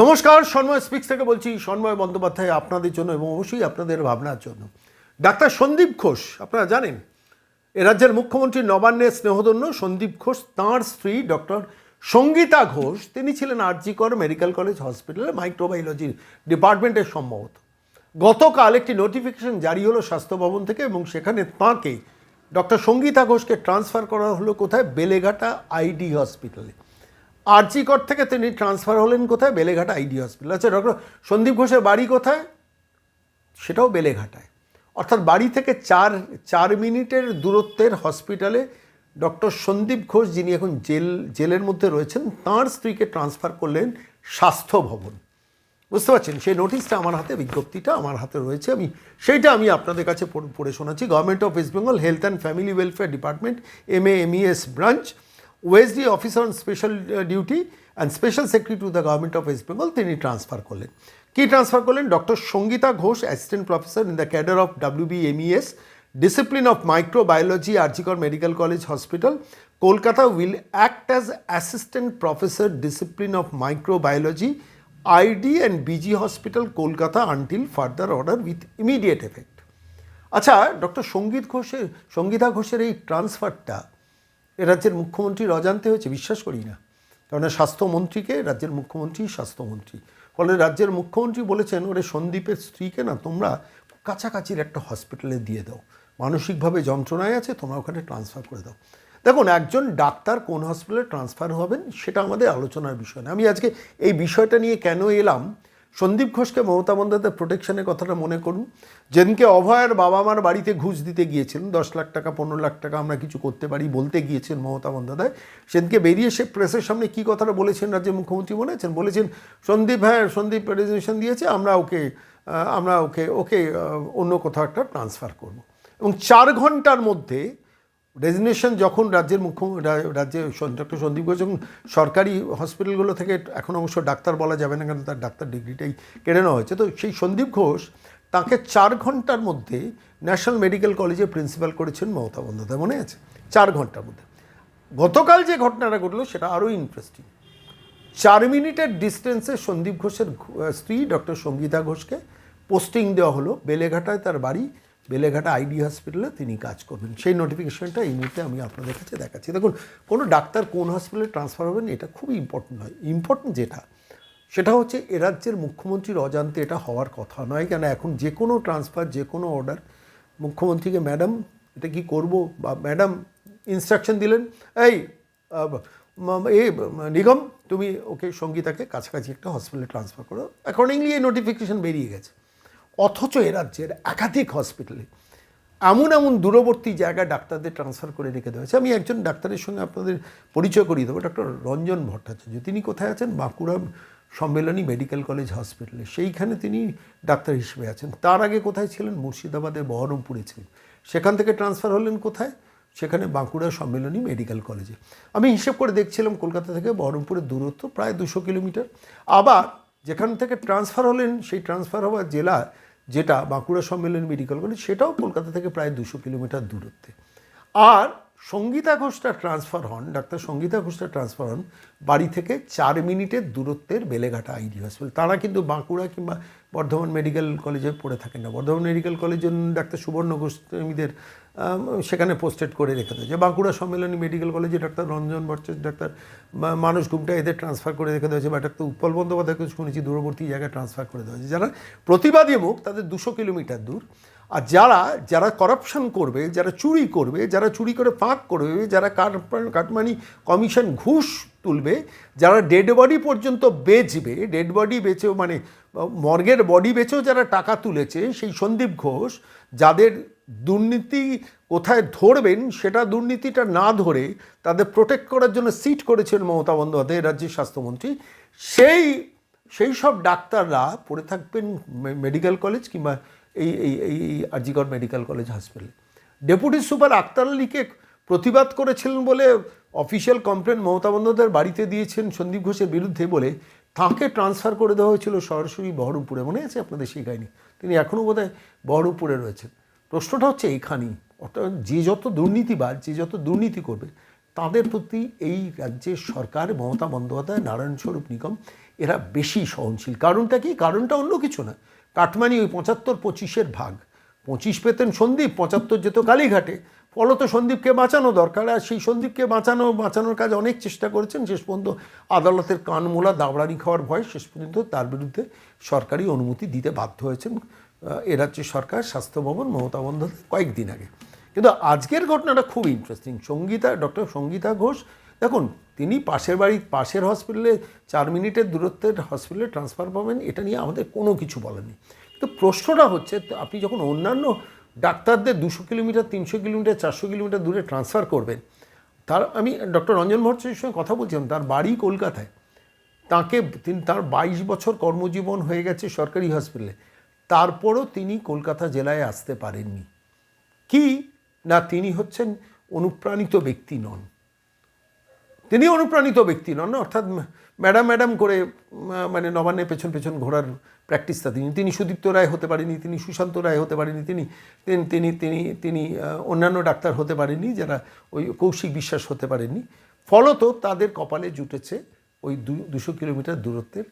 নমস্কার, সন্ময় স্পিক্স থেকে বলছি, সন্ময় বন্দ্যোপাধ্যায় আপনাদের জন্য এবং অবশ্যই আপনাদের ভাবনার জন্য। ডাক্তার সন্দীপ ঘোষ, আপনারা জানেন, এ রাজ্যের মুখ্যমন্ত্রী নবান্নের স্নেহধন্য সন্দীপ ঘোষ, তাঁর স্ত্রী ডক্টর সঙ্গীতা ঘোষ, তিনি ছিলেন আরজিকর মেডিকেল কলেজ হসপিটালে মাইক্রোবায়োলজির ডিপার্টমেন্টের সম্ভবত। গতকাল একটি নোটিফিকেশন জারি হলো স্বাস্থ্য ভবন থেকে এবং সেখানে তাঁকে ডক্টর সঙ্গীতা ঘোষকে ট্রান্সফার করা হলো কোথায়? বেলেঘাটা আইডি হসপিটালে। আরজিকর থেকে তিনি ট্রান্সফার হলেন কোথায়? বেলেঘাটা আইডি হসপিটাল আচ্ছা ডক্টর সন্দীপ ঘোষের বাড়ি কোথায়? সেটাও বেলেঘাটায়। অর্থাৎ বাড়ি থেকে চার চার মিনিটের দূরত্বের হসপিটালে ডক্টর সন্দীপ ঘোষ, যিনি এখন জেল, জেলের মধ্যে রয়েছেন, তাঁর স্ত্রীকে ট্রান্সফার করলেন স্বাস্থ্য ভবন। বুঝতে পারছেন? সেই নোটিশটা আমার হাতে, বিজ্ঞপ্তিটা আমার হাতে রয়েছে। আমি, সেইটা আমি আপনাদের কাছে পড়ে শোনাচ্ছি। Government of west Bengal health and family welfare department M A M ES branch OSD officer on special duty and special secretary to the government of west Bengal তিনি ট্রান্সফার করলেন। কি ট্রান্সফার করলেন? Doctor Sangita Ghosh assistant professor in the cadre of WB MES discipline of microbiology RG Kar medical college hospital Kolkata will act as assistant professor discipline of microbiology ID and BG hospital Kolkata until further order with immediate effect আচ্ছা doctor Sangeet ঘোষের সঙ্গীতা ঘোষের এই ট্রান্সফারটা রাজ্যের মুখ্যমন্ত্রীর অজান্তে হয়েছে, বিশ্বাস করি না। কারণ স্বাস্থ্যমন্ত্রীকে রাজ্যের মুখ্যমন্ত্রী, স্বাস্থ্যমন্ত্রী। ফলে রাজ্যের মুখ্যমন্ত্রী বলেছেন, ওরে সন্দীপের স্ত্রীকে না তোমরা কাছাকাছির একটা হসপিটালে দিয়ে দাও। মানসিকভাবে যন্ত্রণায় আছে, তোমরা ওখানে ট্রান্সফার করে দাও। দেখুন, একজন ডাক্তার কোন হসপিটালে ট্রান্সফার হবেন, সেটা আমাদের আলোচনার বিষয় না। আমি আজকে এই বিষয়টা নিয়ে কেন এলাম সন্দীপ ঘোষকে মমতা বন্দ্যোপাধ্যায় প্রোটেকশনের কথাটা মনে করুন। যেদিনকে অভয়ের বাবা মার বাড়িতে ঘুষ দিতে গিয়েছিলেন, দশ লাখ টাকা, পনেরো লাখ টাকা আমরা কিছু করতে পারি বলতে গিয়েছেন মমতা বন্দ্যোপাধ্যায়, সেদিনকে বেরিয়ে সে প্রেসের সামনে কী কথাটা বলেছেন রাজ্যের মুখ্যমন্ত্রী বলেছেন? বলেছেন, সন্দীপ হ্যাঁ সন্দীপ রেজিগনেশন দিয়েছে, আমরা ওকে আমরা ওকে ওকে অন্য কোথাও একটা ট্রান্সফার করব। এবং চার ঘণ্টার মধ্যে রেজিগনেশন যখন রাজ্যের মুখ্য রাজ্যে ডক্টর সন্দীপ ঘোষ যখন সরকারি হসপিটালগুলো থেকে এখন অবশ্য ডাক্তার বলা যাবে না, কারণ তার ডাক্তার ডিগ্রিটাই কেড়ে নেওয়া হয়েছে। তো সেই সন্দীপ ঘোষ তাকে চার ঘণ্টার মধ্যে ন্যাশনাল মেডিকেল কলেজে প্রিন্সিপাল করেছেন মমতা বন্দ্যোপাধ্যায়, মনে আছে? চার ঘণ্টার মধ্যে। গতকাল যে ঘটনাটা ঘটলো সেটা আরও ইন্টারেস্টিং চার মিনিটের ডিস্টেন্সে সন্দীপ ঘোষের স্ত্রী ডক্টর সঙ্গীতা ঘোষকে পোস্টিং দেওয়া হলো। বেলেঘাটায় তার বাড়ি বেলেঘাটা আইডি হসপিটালে তিনি কাজ করবেন। সেই নোটিফিকেশনটা এই মুহূর্তে আমি আপনাদের কাছে দেখাচ্ছি। দেখুন, কোনো ডাক্তার কোন হসপিটালে ট্রান্সফার হবেন এটা খুবই ইম্পর্টেন্ট নয়। ইম্পর্টেন্ট যেটা, সেটা হচ্ছে এ রাজ্যের মুখ্যমন্ত্রীর অজান্তে এটা হওয়ার কথা নয় কেন? এখন যে কোনো ট্রান্সফার যে কোনো অর্ডার মুখ্যমন্ত্রীকে ম্যাডাম এটা কি করব? বা ম্যাডাম ইনস্ট্রাকশন দিলেন? এই এ, নিগম, তুমি ওকে সঙ্গীতাকে কাছাকাছি একটা হসপিটালে ট্রান্সফার করো। অ্যাকর্ডিংলি এই নোটিফিকেশান বেরিয়ে গেছে। অথচ এ রাজ্যের একাধিক হসপিটালে এমন এমন দূরবর্তী জায়গায় ডাক্তারদের ট্রান্সফার করে রেখে দেওয়া হয়েছে। আমি একজন ডাক্তারের সঙ্গে আপনাদের পরিচয় করিয়ে দেবো। ডক্টর রঞ্জন ভট্টাচার্য। তিনি কোথায় আছেন? বাঁকুড়া সম্মেলনী মেডিকেল কলেজ হসপিটালে সেইখানে তিনি ডাক্তার হিসেবে আছেন। তার আগে কোথায় ছিলেন? মুর্শিদাবাদে বহরমপুরে ছিলেন। সেখান থেকে ট্রান্সফার হলেন কোথায়? সেখানে বাঁকুড়া সম্মেলনী মেডিকেল কলেজে আমি হিসেব করে দেখছিলাম কলকাতা থেকে বহরমপুরের দূরত্ব, প্রায় দুশো কিলোমিটার। আবার যেখান থেকে ট্রান্সফার হলেন সেই ট্রান্সফার হওয়া জেলা যেটা বাঁকুড়া সম্মেলন মেডিকেল কলেজ সেটাও কলকাতা থেকে প্রায় দুশো কিলোমিটার দূরত্বে। আর সঙ্গীতা ঘোষটা ট্রান্সফার হন ডাক্তার সঙ্গীতা ঘোষটা ট্রান্সফার হন বাড়ি থেকে চার মিনিটের দূরত্বের বেলেঘাটা আইডি হসপিটাল তারা কিন্তু বাঁকুড়া কিংবা বর্ধমান মেডিকেল কলেজে পড়ে থাকেন না। বর্ধমান মেডিকেল কলেজের ডাক্তার সুবর্ণ আম, সেখানে পোস্টেড করে রেখে দেওয়া হয়েছে বাঁকুড়া সম্মেলনী মেডিকেল কলেজে ডাক্তার রঞ্জন ভট্টাচার্য ডাক্তার মানুষ গুপ্তা এদের ট্রান্সফার করে রেখে দেওয়া বা ডাক্তার উৎপল বন্দ্যোপাধ্যায়কে শুনেছি, দূরবর্তী জায়গায় ট্রান্সফার করে দেওয়া হয়েছে। যারা প্রতিবাদী মুখ, তাদের দুশো কিলোমিটার দূর। আর যারা যারা করাপশন করবে, যারা চুরি করবে, যারা চুরি করে ফাঁক করবে, যারা কাট কাটমানি কমিশন ঘুষ তুলবে, যারা ডেড বডি পর্যন্ত বেচবে ডেড বডি বেচেও মানে মর্গের বডি বেচেও যারা টাকা তুলেছে, সেই সন্দীপ ঘোষ, যাদের দুর্নীতি কোথায় ধরবেন সেটা দুর্নীতিটা না ধরে তাদের প্রোটেক্ট করার জন্য সিট করেছেন মমতা বন্দ্যোপাধ্যায়, রাজ্যের স্বাস্থ্যমন্ত্রী। সেই সেই সব ডাক্তাররা পড়ে থাকবেন মেডিকেল কলেজ কিংবা এই এই এই আরজিগড় মেডিকেল কলেজ হসপিটালে ডেপুটি সুপার আক্তার আলীকে প্রতিবাদ করেছিলেন বলে অফিসিয়াল কমপ্লেন মমতা বন্দ্যোপাধ্যায়ের বাড়িতে দিয়েছেন সন্দীপ ঘোষের বিরুদ্ধে বলে তাঁকে ট্রান্সফার করে দেওয়া হয়েছিল সরাসরি বহরমপুরে। মনে আছে আপনাদের সেই কাহিনী? তিনি এখনও বোধহয় বহরমপুরে রয়েছেন। প্রশ্নটা হচ্ছে এইখানেই। অর্থাৎ যে যত দুর্নীতিবাজ যে যত দুর্নীতি করবে, তাদের প্রতি এই রাজ্যের সরকার, মমতা বন্দ্যোপাধ্যায়, নারায়ণ স্বরূপ নিগম, এরা বেশি সহনশীল। কারণটা কি? কারণটা অন্য কিছু না। কাটমানি ওই পঁচাত্তর পঁচিশের ভাগ। পঁচিশ পেতেন সন্দীপ, পঁচাত্তর যেত কালীঘাটে। ফলত সন্দীপকে বাঁচানো দরকার, আর সেই সন্দীপকে বাঁচানো, বাঁচানোর কাজ অনেক চেষ্টা করেছেন। শেষ পর্যন্ত আদালতের কানমোলা দাবড়ানি খাওয়ার ভয় শেষ পর্যন্ত তার বিরুদ্ধে সরকারি অনুমতি দিতে বাধ্য হয়েছেন। এ রাজ্যের সরকার, স্বাস্থ্য ভবন, মমতা বন্দ্যোপাধ্যায় কয়েকদিন আগে। কিন্তু আজকের ঘটনাটা খুব ইন্টারেস্টিং সঙ্গীতা ডক্টর সঙ্গীতা ঘোষ, দেখুন, তিনি পাশের বাড়ি, পাশের হসপিটালে চার মিনিটের দূরত্বের হসপিটালে ট্রান্সফার পাবেন, এটা নিয়ে আমাদের কোনো কিছু বলেনি কিন্তু প্রশ্নটা হচ্ছে, আপনি যখন অন্যান্য ডাক্তারদের দুশো কিলোমিটার, তিনশো কিলোমিটার, চারশো কিলোমিটার দূরে ট্রান্সফার করবেন, তার, আমি ডক্টর রঞ্জন ভট্টাচার্যের সঙ্গে কথা বলছিলাম, তার বাড়ি কলকাতায়। তাকে, তিনি তার বাইশ বছর কর্মজীবন হয়ে গেছে সরকারি হসপিটালে তারপরও তিনি কলকাতা জেলায় আসতে পারেননি। কি? না, তিনি হচ্ছেন অনুপ্রাণিত ব্যক্তি নন। তিনি অনুপ্রাণিত ব্যক্তি নন অর্থাৎ ম্যাডাম ম্যাডাম করে মানে নবান্নের পেছন পেছন ঘোরার প্র্যাকটিসটা তিনি তিনি সুদীপ্ত রায় হতে পারেনি তিনি সুশান্ত রায় হতে পারেনি তিনি তিনি তিনি তিনি অন্যান্য ডাক্তার হতে পারেননি যারা ওই কৌশিক বিশ্বাস হতে পারেননি। ফলত তাদের কপালে জুটেছে ওই দুশো কিলোমিটার দূরত্বের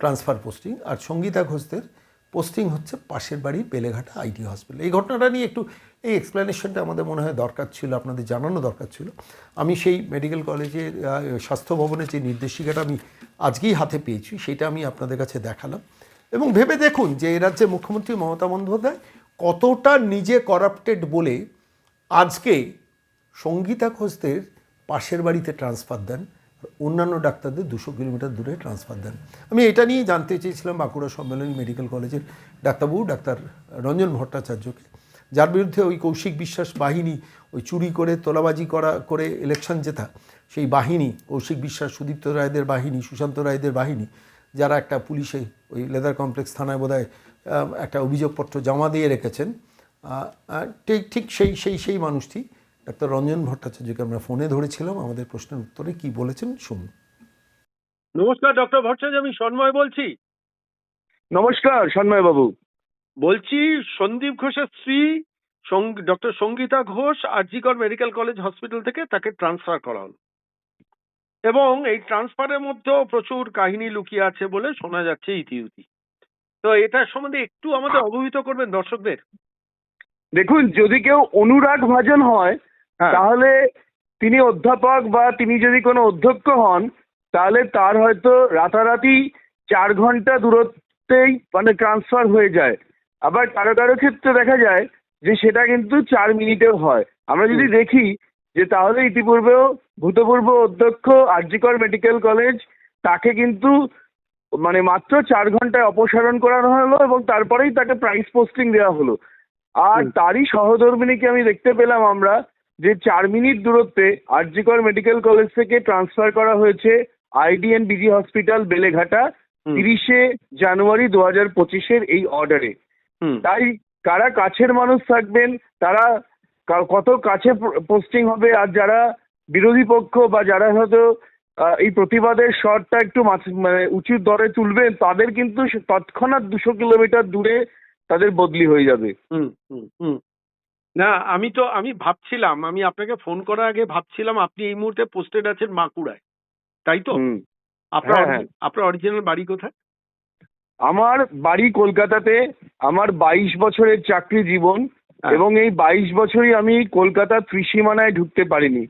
ট্রান্সফার পোস্টিং আর সঙ্গীতা ঘোষদের পোস্টিং হচ্ছে পাশের বাড়ি বেলেঘাটা আইটি হসপিটাল এই ঘটনাটা নিয়ে একটু এই এক্সপ্লেনেশনটা আমাদের মনে হয় দরকার ছিল আপনাদের জানানো দরকার ছিল। আমি সেই মেডিকেল কলেজের আহ, স্বাস্থ্য ভবনের যে নির্দেশিকাটা আমি আজকেই হাতে পেয়েছি সেটা আমি আপনাদের কাছে দেখালাম। এবং ভেবে দেখুন যে এ রাজ্যে মুখ্যমন্ত্রী মমতা বন্দ্যোপাধ্যায় কতটা নিজে করাপ্টেড বলে আজকে সঙ্গীতা ঘোষদের পাশের বাড়িতে ট্রান্সফার দেন। অন্যান্য ডাক্তারদের দুশো কিলোমিটার দূরে ট্রান্সফার দেন। আমি এটা নিয়ে জানতে চেয়েছিলাম বাঁকুড়া সম্মেলনী মেডিকেল কলেজের ডাক্তারবাবু, ডাক্তার রঞ্জন ভট্টাচার্যকে। যার বিরুদ্ধে ওই কৌশিক বিশ্বাস বাহিনী ওই চুরি করে, তোলাবাজি করা, করে ইলেকশন জেতা, সেই বাহিনী, কৌশিক বিশ্বাস, সুদীপ্ত রায়দের বাহিনী, সুশান্ত রায়দের বাহিনী, যারা একটা পুলিশে ওই লেদার কমপ্লেক্স থানায় বোধহয় একটা অভিযোগপত্র জমা দিয়ে রেখেছেন ঠিক ঠিক সেই সেই সেই মানুষটি ডাক্তার রঞ্জন ভট্টাচার্যকে আমরা ফোনে ধরেছিলাম আমাদের প্রশ্নের উত্তরে কি বলেছেন শুনুন। নমস্কার ডক্টর ভট্টাচার্য আমি সন্ময় বলছি। নমস্কার সন্ময় বাবু। বলছি সন্দীপ ঘোষের স্ত্রী doctor Sangita Ghosh RG Kar medical college hospital থেকে তাকে ট্রান্সফার করা হলো এবং এই ট্রান্সফারের মধ্যেও প্রচুর কাহিনী লুকিয়ে আছে বলে শোনা যাচ্ছে ইতিউতি। তো এটার সম্বন্ধে একটু আমাদের অবহিত করবেন দর্শকদের। দেখুন যদি কেউ অনুরাগ ভাজন হ্যাঁ তাহলে তিনি অধ্যাপক বা তিনি যদি কোনো অধ্যক্ষ হন তাহলে তার হয়তো রাতারাতি চার ঘণ্টা দূরত্বেই মানে ট্রান্সফার হয়ে যায়। আবার কারও কারও ক্ষেত্রে দেখা যায় যে সেটা কিন্তু চার মিনিটেও হয়। আমরা যদি দেখি যে তাহলে ইতিপূর্বেও ভূতপূর্ব অধ্যক্ষ আরজিকর মেডিকেল কলেজ তাকে কিন্তু মানে মাত্র চার ঘন্টায় অপসারণ করানো হলো এবং তারপরেই তাকে প্রাইস পোস্টিং দেওয়া হলো। আর তারই সহধর্মিনীকে আমি দেখতে পেলাম আমরা যে চার মিনিট দূরত্বে আরজিকর মেডিকেল কলেজ থেকে ট্রান্সফার করা হয়েছে আইডিএন বিজি হসপিটাল বেলেঘাটা তিরিশে জানুয়ারি দু হাজার পঁচিশের এই অর্ডারে। তাই কারা কাছের মানুষ থাকবেন তারা কত কাছে পোস্টিং হবে আর যারা বিরোধী পক্ষ বা যারা হয়তো আহ, এই প্রতিবাদের স্বরটা একটু মানে উঁচু দরে তুলবেন তাদের কিন্তু তৎক্ষণাৎ দুশো কিলোমিটার দূরে তাদের বদলি হয়ে যাবে। হুম হুম হুম। না আমি তো আমি ভাবছিলাম আমি আপনাকে ফোন করার আগে ভাবছিলাম আপনি এই মুহূর্তে পোস্টেড আছেন বাঁকুড়ায়। তাই তো? আপনার হ্যাঁ, হ্যাঁ। আপনার অরিজিনাল বাড়ি কোথায়? আমার বাড়ি কলকাতাতে। আমার বাইশ বছরের চাকরি জীবন হ্যাঁ। এবং এই বাইশ বছরই আমি কলকাতার ত্রিসীমানায় ঢুকতে পারিনি।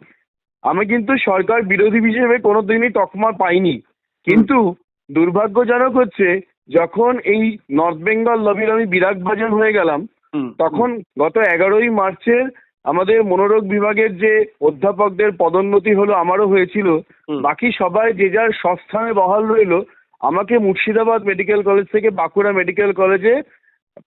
আমি কিন্তু সরকার বিরোধী হিসেবে কোনোদিনই তকমা পাইনি। কিন্তু দুর্ভাগ্যজনক হচ্ছে যখন এই নর্থ বেঙ্গল লবির আমি বিরাট ভাজন হয়ে গেলাম তখন গত এগারোই মার্চের আমাদের মনোরোগ বিভাগের যে অধ্যাপকদের পদোন্নতি হলো আমারও হয়েছিল বাকি সবাই যে যার সস্থানে বহাল রইল আমাকে মুর্শিদাবাদ মেডিকেল কলেজ থেকে বাঁকুড়া মেডিকেল কলেজে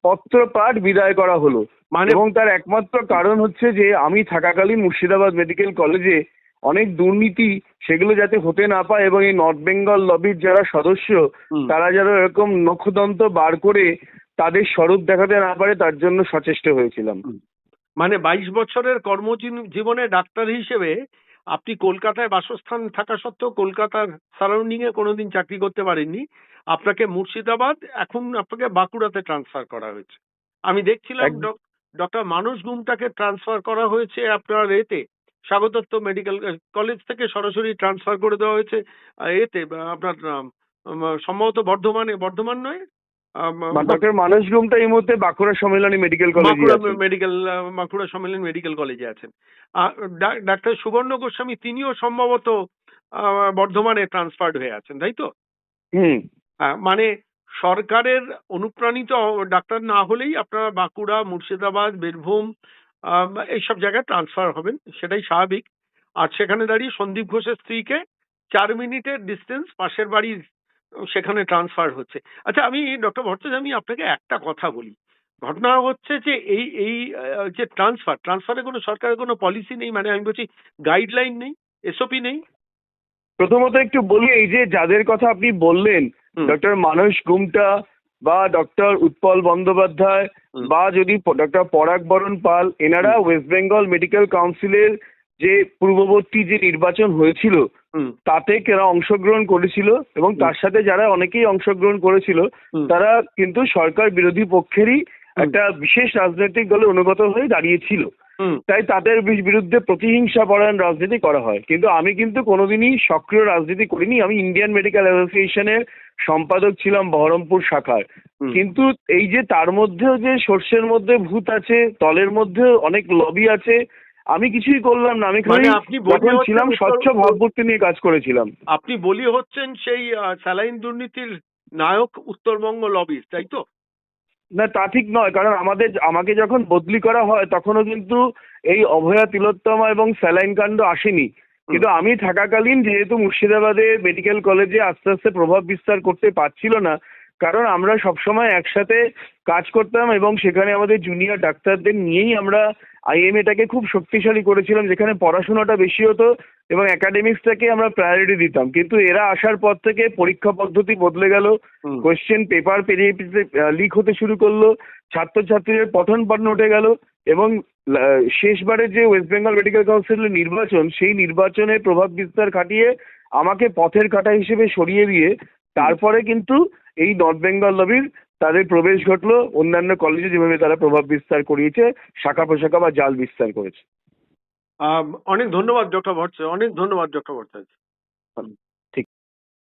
পত্রপাঠ বিদায় করা হলো। মানে এবং তার একমাত্র কারণ হচ্ছে যে আমি থাকাকালীন মুর্শিদাবাদ মেডিকেল কলেজে অনেক দুর্নীতি সেগুলো যাতে হতে না পায় এবং এই নর্থ বেঙ্গল লবির যারা সদস্য তারা যেন এরকম নখদন্ত বার করে তাদের স্বরূপ দেখাতে না পারে তার জন্য সচেষ্ট হয়েছিলাম। মানে বাইশ বছরের কর্মজীবনে ডাক্তার হিসেবে আপনি কলকাতায় বাসস্থান থাকা সত্ত্বেও কলকাতার সারাউন্ডিং এ কোনোদিন চাকরি করতে পারেননি। আপনাকে মুর্শিদাবাদ এখন আপনাকে বাঁকুড়াতে ট্রান্সফার করা হয়েছে। আমি দেখছিলাম। ডক্টর মানুষ গুমটাকে ট্রান্সফার করা হয়েছে আপনার এতে। স্বাগতত্ব মেডিকেল কলেজ থেকে সরাসরি ট্রান্সফার করে দেওয়া হয়েছে। এতে আপনার সম্ভবত বর্ধমানে বর্ধমান নয় ডক্টর মানস গুমটা এই মুহূর্তে বাঁকুড়া সম্মেলনী মেডিকেল কলেজে বাঁকুড়া মেডিকেল বাঁকুড়া সম্মেলন মেডিকেল কলেজে আছেন। ডাক্তার সুবর্ণ গোস্বামী তিনিও সম্ভবত বর্ধমানে ট্রান্সফার্ড হয়ে আছেন তাই তো? হুম। মানে সরকারের অনুপ্রাণিত ডাক্তার না হলেই আপনারা বাঁকুড়া মুর্শিদাবাদ বীরভূম এইসব জায়গায় ট্রান্সফার হবেন সেটাই স্বাভাবিক। আর সেখানে দাঁড়িয়ে সন্দীপ ঘোষের স্ত্রীকে চার মিনিটের ডিস্টেন্স পাশের বাড়ির সেখানে ট্রান্সফার হচ্ছে। আচ্ছা আমি ডক্টর ভট্টাচার্য আমি আপনাকে একটা কথা বলি। ঘটনা হচ্ছে যে এই এই যে ট্রান্সফার ট্রান্সফারে কোনো সরকারের কোনো পলিসি নেই? মানে আমি বলছি গাইডলাইন নেই? এসওপি নেই? প্রথমত একটু বলি এই যে যাদের কথা আপনি বললেন ডক্টর মানস গুমটা বা ডক্টর উৎপল বন্দ্যোপাধ্যায় বা যদি ডক্টর পরাগ বরণ পাল এনারা ওয়েস্ট বেঙ্গল মেডিকেল কাউন্সিলের যে পূর্ববর্তী যে নির্বাচন হয়েছিল তাতে কেরা অংশগ্রহণ করেছিল এবং তার সাথে যারা অনেকেই অংশগ্রহণ করেছিল তারা কিন্তু সরকার বিরোধী পক্ষেরই একটা বিশেষ রাজনৈতিক দলে অনুগত হয়ে দাঁড়িয়েছিল। তাই তাদের বিরুদ্ধে প্রতিহিংসা পরায়ণ রাজনীতি করা হয়। কিন্তু আমি কিন্তু কোনোদিনই সক্রিয় রাজনীতি করিনি। আমি ইন্ডিয়ান মেডিকেল অ্যাসোসিয়েশনের সম্পাদক ছিলাম বহরমপুর শাখার। কিন্তু এই যে তার মধ্যেও যে সর্ষের মধ্যে ভূত আছে তলের মধ্যেও অনেক লবি আছে আমি কিছুই করলাম না আমি খালি মানে আপনি যখন ছিলাম স্বচ্ছ ভাবমূর্তি নিয়ে কাজ করেছিলাম। আপনি বলি হচ্ছেন সেই স্যালাইন দুর্নীতির নায়ক উত্তরবঙ্গ লবির তাই তো? না তা ঠিক নয় কারণ আমাদের আমাকে যখন বদলি করা হয় তখনও কিন্তু এই অভয়া তিলোত্তমা এবং স্যালাইন কাণ্ড আসেনি। কিন্তু আমি থাকাকালীন যেহেতু মুর্শিদাবাদে মেডিকেল কলেজে আস্তে আস্তে প্রভাব বিস্তার করতে পারছিল না কারণ আমরা সবসময় একসাথে কাজ করতাম এবং সেখানে আমাদের জুনিয়র ডাক্তারদের নিয়েই আমরা আইএমএটাকে খুব শক্তিশালী করেছিলাম যেখানে পড়াশোনাটা বেশি হতো এবং একাডেমিক্সটাকে আমরা প্রায়োরিটি দিতাম কিন্তু এরা আসার পর থেকে পরীক্ষা পদ্ধতি বদলে গেল। কোয়েশ্চেন পেপার পেরিয়ে লিক হতে শুরু করল ছাত্রছাত্রীদের পঠন পাঠন উঠে গেল এবং শেষবারে যে ওয়েস্ট বেঙ্গল মেডিকেল কাউন্সিলের নির্বাচন সেই নির্বাচনে প্রভাব বিস্তার খাটিয়ে আমাকে পথের কাটা হিসেবে সরিয়ে দিয়ে তারপরে কিন্তু এই নর্থ বেঙ্গল লবির তাদের প্রবেশ ঘটলো, অন্যান্য কলেজে যেভাবে তারা প্রভাব বিস্তার করিয়েছে, শাখা প্রশাখা বা জাল বিস্তার করেছে। অনেক ধন্যবাদ ডক্টর ভট্টাচার্য অনেক ধন্যবাদ ডক্টর ভট্টাচার্য